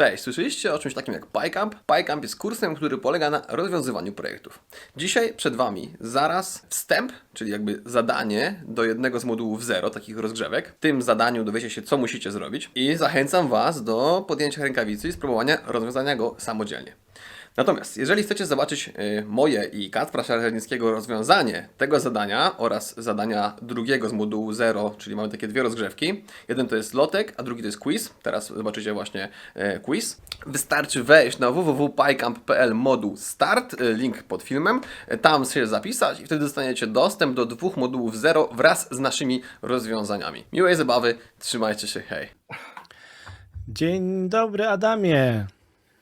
Cześć, słyszeliście o czymś takim jak PyCamp? PyCamp jest kursem, który polega na rozwiązywaniu projektów. Dzisiaj przed Wami zaraz wstęp, czyli jakby zadanie do jednego z modułów zero, takich rozgrzewek. W tym zadaniu dowiecie się, co musicie zrobić i zachęcam Was do podjęcia rękawicy i spróbowania rozwiązania go samodzielnie. Natomiast jeżeli chcecie zobaczyć y, moje i Kacpra Szarżenickiego rozwiązanie tego zadania oraz zadania drugiego z modułu 0, czyli mamy takie dwie rozgrzewki. Jeden to jest lotek, a drugi to jest quiz. Teraz zobaczycie właśnie y, quiz. Wystarczy wejść na www.pycamp.pl moduł start, y, link pod filmem, tam się zapisać i wtedy dostaniecie dostęp do dwóch modułów 0 wraz z naszymi rozwiązaniami. Miłej zabawy, trzymajcie się, hej. Dzień dobry, Adamie.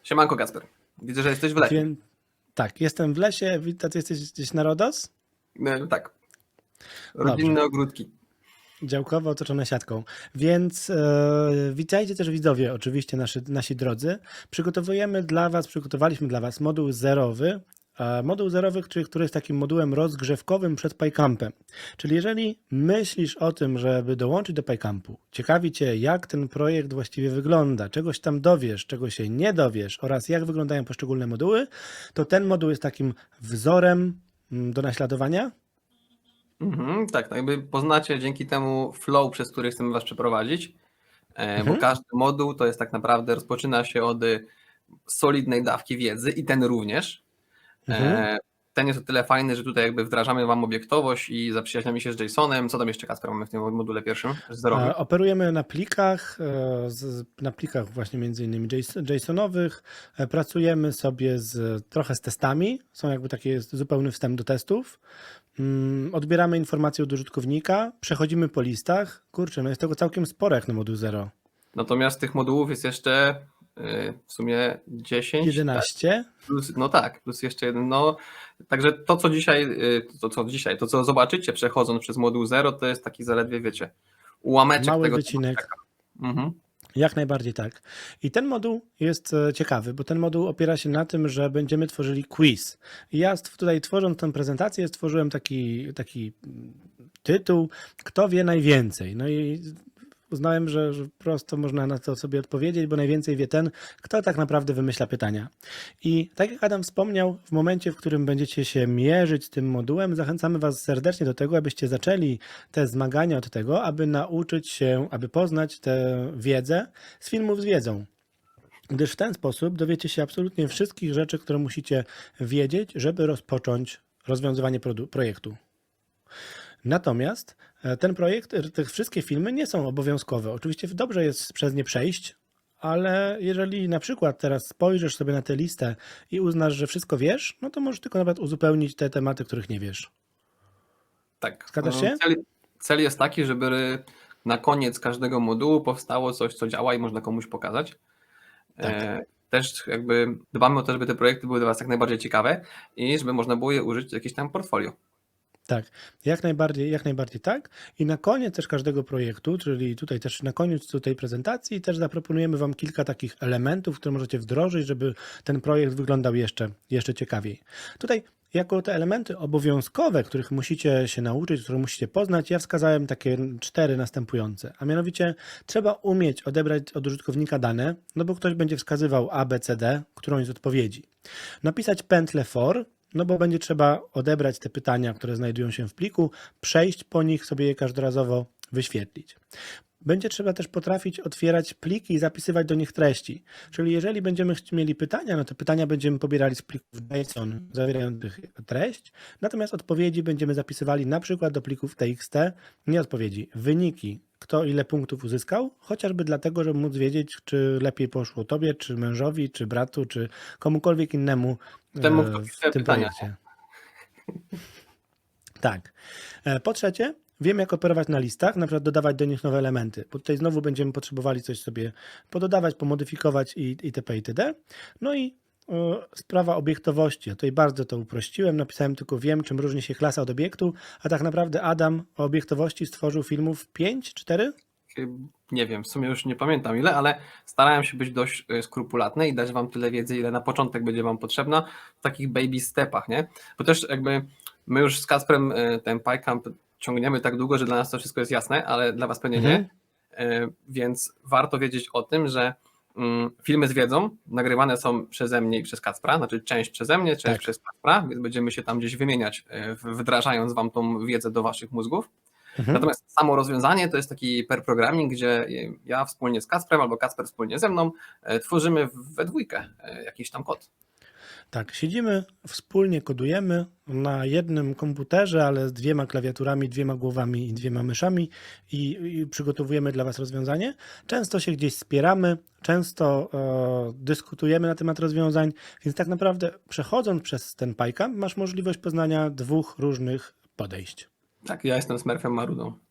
Siemanko Kacper. Widzę, że jesteś w lesie. Dzień... Tak, jestem w lesie. Witaj, ty jesteś gdzieś na Rodos? Y, Tak. Rodzinne ogródki. Działkowo otoczone siatką. Więc e, witajcie też widzowie, oczywiście nasi, nasi drodzy. Przygotowujemy dla Was, przygotowaliśmy dla Was moduł zerowy. E, Moduł zerowy, który, który jest takim modułem rozgrzewkowym przed PyCampem. Czyli jeżeli myślisz o tym, żeby dołączyć do PyCampu, ciekawi Cię, jak ten projekt właściwie wygląda, czegoś tam dowiesz, czego się nie dowiesz oraz jak wyglądają poszczególne moduły, to ten moduł jest takim wzorem mm, do naśladowania. Mhm, tak, no jakby poznacie dzięki temu flow, przez który chcemy Was przeprowadzić, e, Mhm. bo każdy moduł to jest tak naprawdę, rozpoczyna się od y, solidnej dawki wiedzy i ten również. Mhm. E, Ten jest o tyle fajny, że tutaj jakby wdrażamy Wam obiektowość i zaprzyjaźniamy się z JSONem. Co tam jeszcze, Kasper, mamy w tym module pierwszym? Zerowym. E, Operujemy na plikach, e, na plikach właśnie między innymi JS- JSONowych. Pracujemy sobie z, trochę z testami. Są jakby taki zupełny wstęp do testów. Mm, Odbieramy informacje od użytkownika, przechodzimy po listach. Kurczę, no jest tego całkiem sporo jak na moduł 0. Natomiast tych modułów jest jeszcze w sumie 10. 11. Plus, no tak, plus jeszcze jeden. No, także to, co dzisiaj, y, to co dzisiaj, to co zobaczycie przechodząc przez moduł 0, to jest taki zaledwie, wiecie, ułameczek Mały tego. wycinek. Mhm. Jak najbardziej tak. I ten moduł jest e, ciekawy, bo ten moduł opiera się na tym, że będziemy tworzyli quiz. Ja tutaj tworząc tę prezentację stworzyłem taki, taki tytuł, kto wie najwięcej. No i uznałem, że, prosto można na to sobie odpowiedzieć, bo najwięcej wie ten, kto tak naprawdę wymyśla pytania. I tak jak Adam wspomniał, w momencie, w którym będziecie się mierzyć tym modułem, zachęcamy Was serdecznie do tego, abyście zaczęli te zmagania od tego, aby nauczyć się, aby poznać tę wiedzę z filmów z wiedzą. Gdyż w ten sposób dowiecie się absolutnie wszystkich rzeczy, które musicie wiedzieć, żeby rozpocząć rozwiązywanie projektu. Natomiast e, ten projekt, e, te wszystkie filmy nie są obowiązkowe. Oczywiście dobrze jest przez nie przejść, ale jeżeli na przykład teraz spojrzysz sobie na tę listę i uznasz, że wszystko wiesz, no to możesz tylko nawet uzupełnić te tematy, których nie wiesz. Tak. Zgadzasz No, się? Cel, cel jest taki, żeby na koniec każdego modułu powstało coś, co działa i można komuś pokazać. Tak. E, też jakby dbamy o to, żeby te projekty były dla Was jak najbardziej ciekawe i żeby można było je użyć w jakieś tam portfolio. Tak, jak najbardziej, jak najbardziej tak. I na koniec też każdego projektu, czyli tutaj też na koniec tej prezentacji, też zaproponujemy Wam kilka takich elementów, które możecie wdrożyć, żeby ten projekt wyglądał jeszcze, jeszcze ciekawiej. Tutaj jako te elementy obowiązkowe, których musicie się nauczyć, które musicie poznać, ja wskazałem takie cztery następujące. A mianowicie trzeba umieć odebrać od użytkownika dane, no bo ktoś będzie wskazywał A, B, C, D, którąś z odpowiedzi. Napisać pętlę for, no bo będzie trzeba odebrać te pytania, które znajdują się w pliku, przejść po nich, sobie je każdorazowo wyświetlić. Będzie trzeba też potrafić otwierać pliki i zapisywać do nich treści. Czyli jeżeli będziemy mieli pytania, no to pytania będziemy pobierali z plików JSON zawierających treść, natomiast odpowiedzi będziemy zapisywali na przykład do plików TXT, nie odpowiedzi, wyniki, kto ile punktów uzyskał, chociażby dlatego, żeby móc wiedzieć, czy lepiej poszło tobie, czy mężowi, czy bratu, czy komukolwiek innemu Temu, e, kto w tym pytania. projekcie. Tak. E, Po trzecie, wiem jak operować na listach, na przykład dodawać do nich nowe elementy, bo tutaj znowu będziemy potrzebowali coś sobie pododawać, pomodyfikować i itp. itd. No i sprawa obiektowości. Ja tutaj bardzo to uprościłem, napisałem tylko wiem, czym różni się klasa od obiektu, a tak naprawdę Adam o obiektowości stworzył filmów 5, 4? Chyb- Nie wiem, w sumie już nie pamiętam ile, ale starałem się być dość e, skrupulatny i dać Wam tyle wiedzy, ile na początek będzie Wam potrzebna w takich baby stepach, nie? Bo też jakby my już z Kacprem e, ten PyCamp ciągniemy tak długo, że dla nas to wszystko jest jasne, ale dla Was pewnie nie. Mhm. E, Więc warto wiedzieć o tym, że filmy z wiedzą nagrywane są przeze mnie i przez Kacpra, znaczy część przeze mnie, część Tak. przez Kacpra, więc będziemy się tam gdzieś wymieniać, e, wdrażając Wam tą wiedzę do Waszych mózgów. Mhm. Natomiast samo rozwiązanie to jest taki pair programming, gdzie e, ja wspólnie z Kacprem albo Kacper wspólnie ze mną e, tworzymy we dwójkę jakiś tam kod. Tak, siedzimy, wspólnie kodujemy na jednym komputerze, ale z dwiema klawiaturami, dwiema głowami i dwiema myszami i, i przygotowujemy dla Was rozwiązanie. Często się gdzieś spieramy, często e, dyskutujemy na temat rozwiązań, więc tak naprawdę przechodząc przez ten PyCamp masz możliwość poznania dwóch różnych podejść. Tak, ja jestem Smurfem Marudą.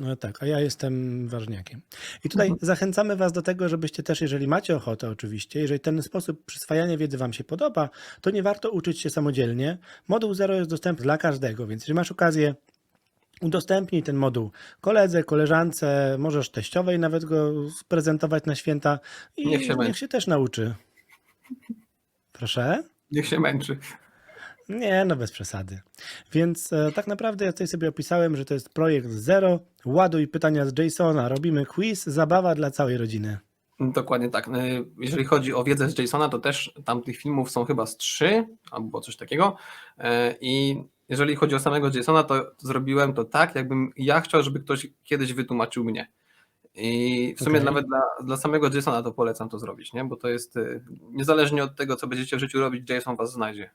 No tak, a ja jestem ważniakiem. I tutaj zachęcamy Was do tego, żebyście też, jeżeli macie ochotę oczywiście, jeżeli ten sposób przyswajania wiedzy Wam się podoba, to nie warto uczyć się samodzielnie. Moduł Zero jest dostępny dla każdego, więc jeżeli masz okazję, udostępnij ten moduł koledze, koleżance, możesz teściowej nawet go sprezentować na święta i Niech się niech się też nauczy. Proszę? Niech się męczy. Nie, no bez przesady. Więc e, tak naprawdę ja tutaj sobie opisałem, że to jest projekt Zero, ładuj pytania z JSONa, robimy quiz, zabawa dla całej rodziny. Dokładnie tak. Y, Jeżeli chodzi o wiedzę z Jasona, to też tam tych filmów są chyba z trzy albo coś takiego. Y, I jeżeli chodzi o samego Jasona, to zrobiłem to tak, jakbym ja chciał, żeby ktoś kiedyś wytłumaczył mnie. I w sumie Okej. nawet dla, dla samego Jasona to polecam to zrobić, nie? bo to jest y, niezależnie od tego, co będziecie w życiu robić, Jason was znajdzie.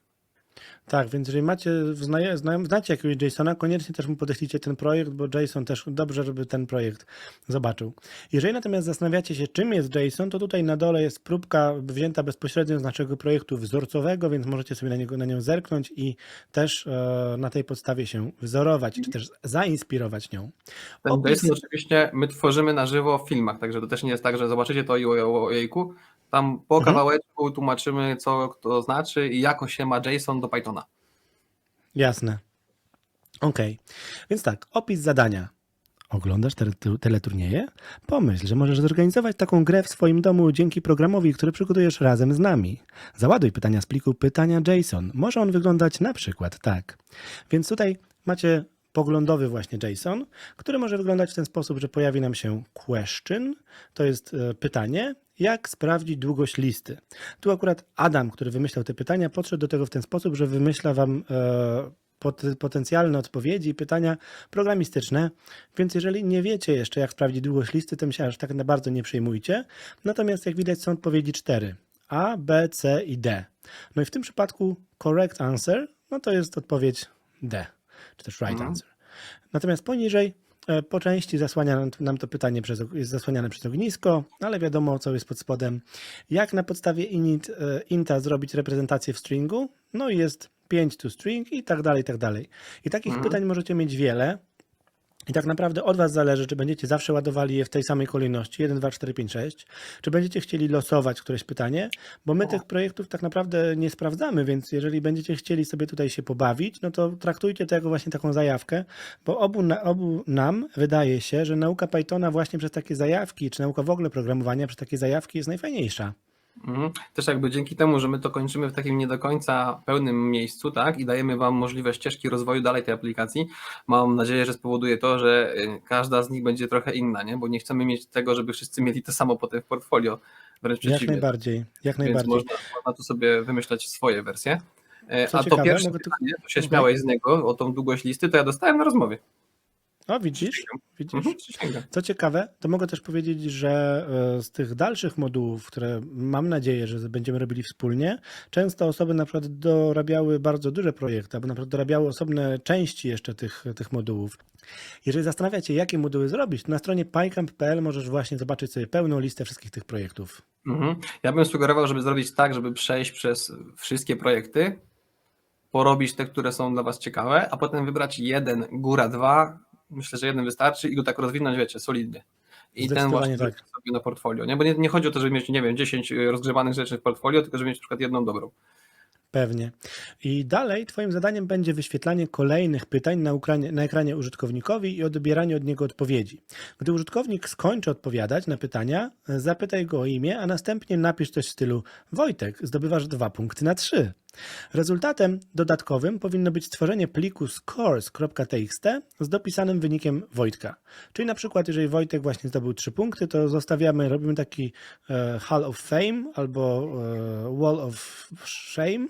Tak, więc jeżeli macie, znaje, znacie jakiegoś Jasona, koniecznie też mu podeślijcie ten projekt, bo Jason też dobrze, żeby ten projekt zobaczył. Jeżeli natomiast zastanawiacie się, czym jest Jason, to tutaj na dole jest próbka wzięta bezpośrednio z naszego projektu wzorcowego, więc możecie sobie na, niego, na nią zerknąć i też e, na tej podstawie się wzorować, czy też zainspirować nią. Ten Opis- oczywiście my tworzymy na żywo w filmach, także to też nie jest tak, że zobaczycie to i o- ojejku. Tam po Mhm. kawałeczku tłumaczymy, co to znaczy i jako się ma Jason do Pythona. Jasne. Okej, więc tak, opis zadania. Oglądasz te, te- teleturnieje? Pomyśl, że możesz zorganizować taką grę w swoim domu dzięki programowi, który przygotujesz razem z nami. Załaduj pytania z pliku pytania JSON. Może on wyglądać na przykład tak. Więc tutaj macie poglądowy właśnie JSON, który może wyglądać w ten sposób, że pojawi nam się question, to jest e, pytanie, jak sprawdzić długość listy. Tu akurat Adam, który wymyślał te pytania, podszedł do tego w ten sposób, że wymyśla wam e, pot- potencjalne odpowiedzi i pytania programistyczne, więc jeżeli nie wiecie jeszcze, jak sprawdzić długość listy, to się aż tak na bardzo nie przejmujcie. Natomiast jak widać są odpowiedzi cztery. A, B, C i D. No i w tym przypadku correct answer, no to jest odpowiedź D, czy też right Mhm. answer. Natomiast poniżej po części zasłania nam- nam to pytanie przez, jest zasłaniane przez ognisko, ale wiadomo, co jest pod spodem. Jak na podstawie init, e, inta zrobić reprezentację w stringu? No i jest 5 to string i tak dalej, i tak dalej. I takich Mhm. pytań możecie mieć wiele. I tak naprawdę od Was zależy, czy będziecie zawsze ładowali je w tej samej kolejności. 1, 2, 4, 5, 6, czy będziecie chcieli losować któreś pytanie, bo my tych projektów tak naprawdę nie sprawdzamy, więc jeżeli będziecie chcieli sobie tutaj się pobawić, no to traktujcie to jako właśnie taką zajawkę, bo obu, na, obu nam wydaje się, że nauka Pythona właśnie przez takie zajawki, czy nauka w ogóle programowania przez takie zajawki jest najfajniejsza. Mhm. Też jakby dzięki temu, że my to kończymy w takim nie do końca pełnym miejscu, tak, i dajemy Wam możliwe ścieżki rozwoju dalej tej aplikacji, mam nadzieję, że spowoduje to, że y, każda z nich będzie trochę inna, nie? bo nie chcemy mieć tego, żeby wszyscy mieli to samo potem w portfolio, wręcz Jak przeciwnie. najbardziej, jak Więc najbardziej. można, można tu sobie wymyślać swoje wersje. E, Co A ciekawe, to pierwsze pytanie, to się Mhm. śmiałeś z niego o tą długość listy, to ja dostałem na rozmowie. O, widzisz? Widzisz? Mhm. Co ciekawe, to mogę też powiedzieć, że e, z tych dalszych modułów, które mam nadzieję, że będziemy robili wspólnie, często osoby na przykład dorabiały bardzo duże projekty, albo na przykład dorabiały osobne części jeszcze tych, tych modułów. Jeżeli zastanawiacie się, jakie moduły zrobić, to na stronie pycamp.pl możesz właśnie zobaczyć sobie pełną listę wszystkich tych projektów. Mhm. Ja bym sugerował, żeby zrobić tak, żeby przejść przez wszystkie projekty, porobić te, które są dla Was ciekawe, a potem wybrać jeden, góra dwa. Myślę, że jeden wystarczy i go tak rozwinąć, wiecie, solidnie. I ten właśnie tak. tak. sobie na portfolio. Nie? Bo nie, nie chodzi o to, żeby mieć, nie wiem, 10 rozgrzewanych rzeczy w portfolio, tylko żeby mieć na przykład jedną dobrą. Pewnie. I dalej Twoim zadaniem będzie wyświetlanie kolejnych pytań na, ukranie, na ekranie użytkownikowi i odbieranie od niego odpowiedzi. Gdy użytkownik skończy odpowiadać na pytania, zapytaj go o imię, a następnie napisz coś w stylu Wojtek, zdobywasz dwa punkty na trzy. Rezultatem dodatkowym powinno być stworzenie pliku scores.txt z dopisanym wynikiem Wojtka. Czyli na przykład, jeżeli Wojtek właśnie zdobył 3 punkty, to zostawiamy, robimy taki e, Hall of Fame albo e, Wall of Shame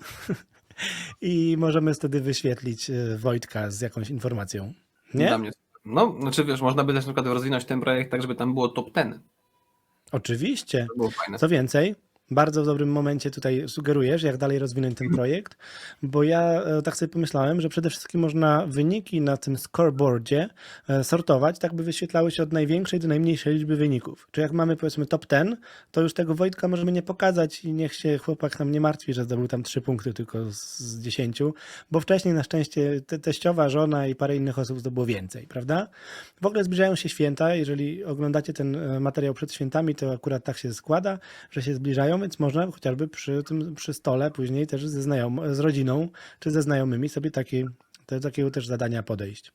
i możemy wtedy wyświetlić e, Wojtka z jakąś informacją. Nie? No, znaczy wiesz, można by też na przykład rozwinąć ten projekt tak, żeby tam było top 10. Oczywiście. To. Co więcej, bardzo w dobrym momencie tutaj sugerujesz, jak dalej rozwinąć ten projekt, bo ja e, tak sobie pomyślałem, że przede wszystkim można wyniki na tym scoreboardzie e, sortować, tak by wyświetlały się od największej do najmniejszej liczby wyników. Czy jak mamy powiedzmy top 10, to już tego Wojtka możemy nie pokazać i niech się chłopak nam nie martwi, że zdobył tam 3 punkty tylko z, z 10, bo wcześniej na szczęście te, teściowa, żona i parę innych osób zdobyło więcej, prawda? W ogóle zbliżają się święta, jeżeli oglądacie ten e, materiał przed świętami, to akurat tak się składa, że się zbliżają, więc można chociażby przy tym przy stole później też ze znajom- z rodziną czy ze znajomymi sobie takie, do takiego też zadania podejść.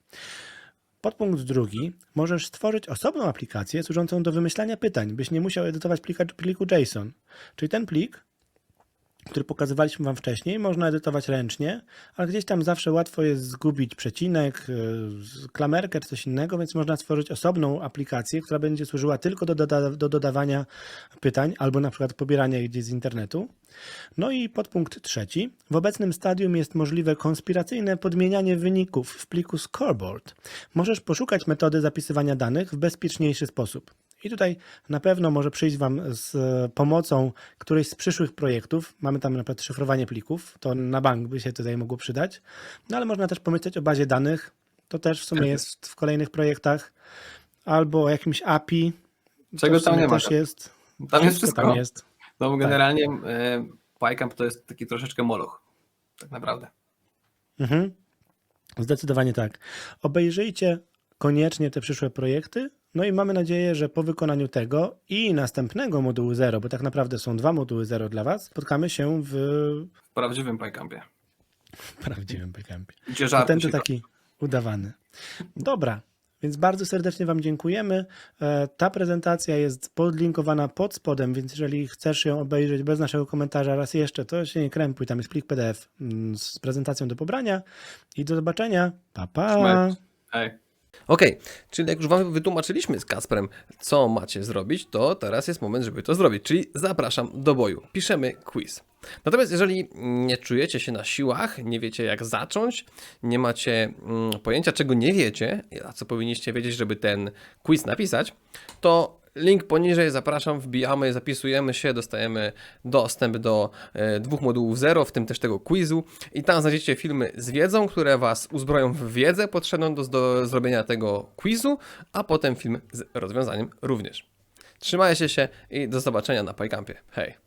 Podpunkt drugi. Możesz stworzyć osobną aplikację służącą do wymyślania pytań, byś nie musiał edytować plika, pliku JSON. Czyli ten plik, który pokazywaliśmy Wam wcześniej, można edytować ręcznie, ale gdzieś tam zawsze łatwo jest zgubić przecinek, y, klamerkę czy coś innego, więc można stworzyć osobną aplikację, która będzie służyła tylko do, doda do dodawania pytań albo na przykład pobierania ich gdzieś z internetu. No i podpunkt trzeci. W obecnym stadium jest możliwe konspiracyjne podmienianie wyników w pliku scoreboard. Możesz poszukać metody zapisywania danych w bezpieczniejszy sposób. I tutaj na pewno może przyjść Wam z e, pomocą którejś z przyszłych projektów. Mamy tam na przykład szyfrowanie plików, to na bank by się tutaj mogło przydać. No ale można też pomyśleć o bazie danych, to też w sumie Tak jest w kolejnych projektach. Albo o jakimś API. Czego tam nie ma? też jest. Tam jest Wszystko. Tam jest. No generalnie e, PyCamp to jest taki troszeczkę moloch. Tak naprawdę. Mhm. Zdecydowanie tak. Obejrzyjcie koniecznie te przyszłe projekty. No i mamy nadzieję, że po wykonaniu tego i następnego modułu 0, bo tak naprawdę są dwa moduły 0 dla Was, spotkamy się w W prawdziwym PyCampie. prawdziwym Pycampie. Gdzie żarty Ten to taki udawany. Dobra, więc bardzo serdecznie Wam dziękujemy. E, Ta prezentacja jest podlinkowana pod spodem, więc jeżeli chcesz ją obejrzeć bez naszego komentarza raz jeszcze, to się nie krępuj, tam jest plik PDF mm, z prezentacją do pobrania i do zobaczenia. Pa, pa. Hej. Okej, czyli jak już Wam wytłumaczyliśmy z Kasprem, co macie zrobić, to teraz jest moment, żeby to zrobić. Czyli zapraszam do boju. Piszemy quiz. Natomiast jeżeli nie czujecie się na siłach, nie wiecie jak zacząć, nie macie mm, pojęcia czego nie wiecie, a co powinniście wiedzieć, żeby ten quiz napisać, to link poniżej zapraszam, wbijamy, zapisujemy się, dostajemy dostęp do e, dwóch modułów zero, w tym też tego quizu i tam znajdziecie filmy z wiedzą, które Was uzbroją w wiedzę potrzebną do, do zrobienia tego quizu, a potem film z rozwiązaniem również. Trzymajcie się i do zobaczenia na PyCampie. Hej!